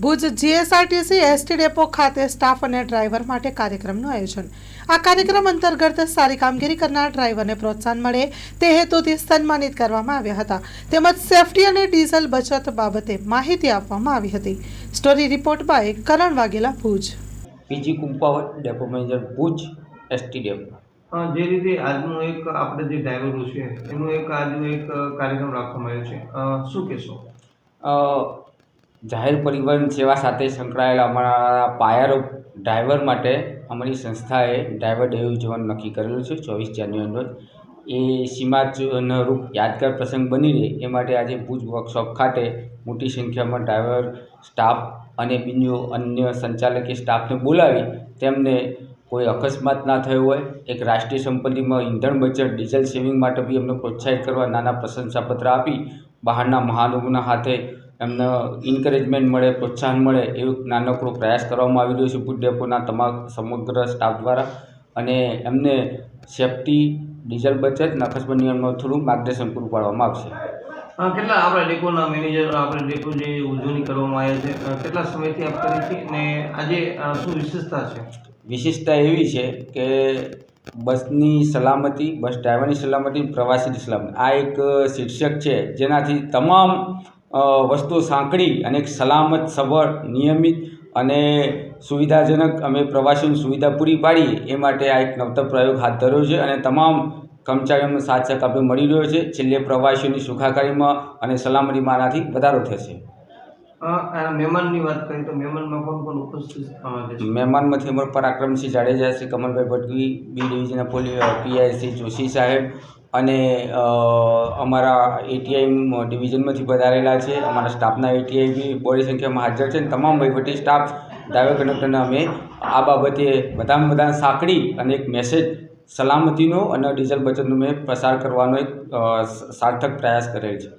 Bhuj GSRTC ST depot ખાતે staff અને driver માટે કાર્યક્રમનું આયોજન. આ કાર્યક્રમ અંતર્ગત સારી કામગીરી કરનાર ડ્રાઈવરને પ્રોત્સાહન મળે તે હેતુથી સન્માનિત કરવામાં આવ્યા હતા. તેમજ સેફટી અને ડીઝલ બચત બાબતે માહિતી આપવામાં આવી હતી. Story report by Karan Vaghela Bhuj. PG Kumpavat depot manager Bhuj ST depot. જે રીતે આજનું એક આપણે જે ડ્રાઈવરો છે એનું એક આજનું એક કાર્યક્રમ રાખવામાં આવ્યો છે. શું કહેશો? અ, જાહેર પરિવહન સેવા સાથે સંકળાયેલા અમારા પાયારૂપ ડ્રાઈવર માટે અમારી સંસ્થાએ ડ્રાઈવર ડે ઉજવવાનું નક્કી કરેલું છે ચોવીસ જાન્યુઆરીનો રોજ. એ સીમાચૂનો રૂપ યાદગાર પ્રસંગ બની રહે એ માટે આજે ભુજ વર્કશોપ ખાતે મોટી સંખ્યામાં ડ્રાઈવર સ્ટાફ અને બીજું અન્ય સંચાલકીય સ્ટાફને બોલાવી તેમને કોઈ અકસ્માત ના થયો હોય, એક રાષ્ટ્રીય સંપત્તિમાં ઈંધણ બચત, ડીઝલ સેવિંગ માટે બી અમને પ્રોત્સાહિત કરવા નાના પ્રશંસાપત્ર આપી બહારના મહાનુભાવોના હાથે એમને ઇન્કરેજમેન્ટ મળે પ્રોત્સાહન મળે એવું નાનકડો પ્રયાસ કરવામાં આવી રહ્યો છે ફૂડ ડેપોના તમામ સમગ્ર સ્ટાફ દ્વારા. અને એમને સેફટી ડીઝલ બચત નખસબંધ અકસ્માત થોડું માર્ગદર્શન પૂરું પાડવામાં આવશે. કેટલા આપણા ડેપોના મેનેજર આપણે ડેપો જે ઉજવણી કરવામાં આવે છે કેટલા સમયથી આપ કરી છે અને આજે શું વિશેષતા છે? વિશેષતા એવી છે કે બસની સલામતી બસ ડ્રાઈવરની સલામતી પ્રવાસીની સલામતી આ એક શીર્ષક છે જેનાથી તમામ અ, વસ્તુઓ સાંકળી અને એક સલામત સબળ નિયમિત અને સુવિધાજનક અમે પ્રવાસીઓની સુવિધા પૂરી પાડીએ એ માટે આ એક નવતર પ્રયોગ હાથ ધર્યો છે અને તમામ કર્મચારીઓનો સાથ સહકાર મળી રહ્યો છે. છેલ્લે પ્રવાસીઓની સુખાકારીમાં અને સલામતીમાં આનાથી વધારો થશે. મહેમાનની વાત કરીએ તો મહેમાનમાં કોણ કોણ ઉપસ્થિત છે? મહેમાનમાંથી અમારા પરાક્રમસિંહ જાડેજા શ્રી કમલભાઈ ભટકી બી ડિવિઝનના પોલી પીઆઈસી જોશી સાહેબ અને અમારા એટીઆઈ ડિવિઝનમાંથી પધારેલા છે. અમારા સ્ટાફના એટીઆઈ બી બોડી સંખ્યામાં હાજર છે અને તમામ વહીવટી સ્ટાફ ડ્રાઈવર કંડક્ટરને અમે આ બાબતે બધામાં બધા સાંકળી અને એક મેસેજ સલામતીનો અને ડીઝલ બચતનો મેં પ્રસાર કરવાનો એક સાર્થક પ્રયાસ કરેલ છે.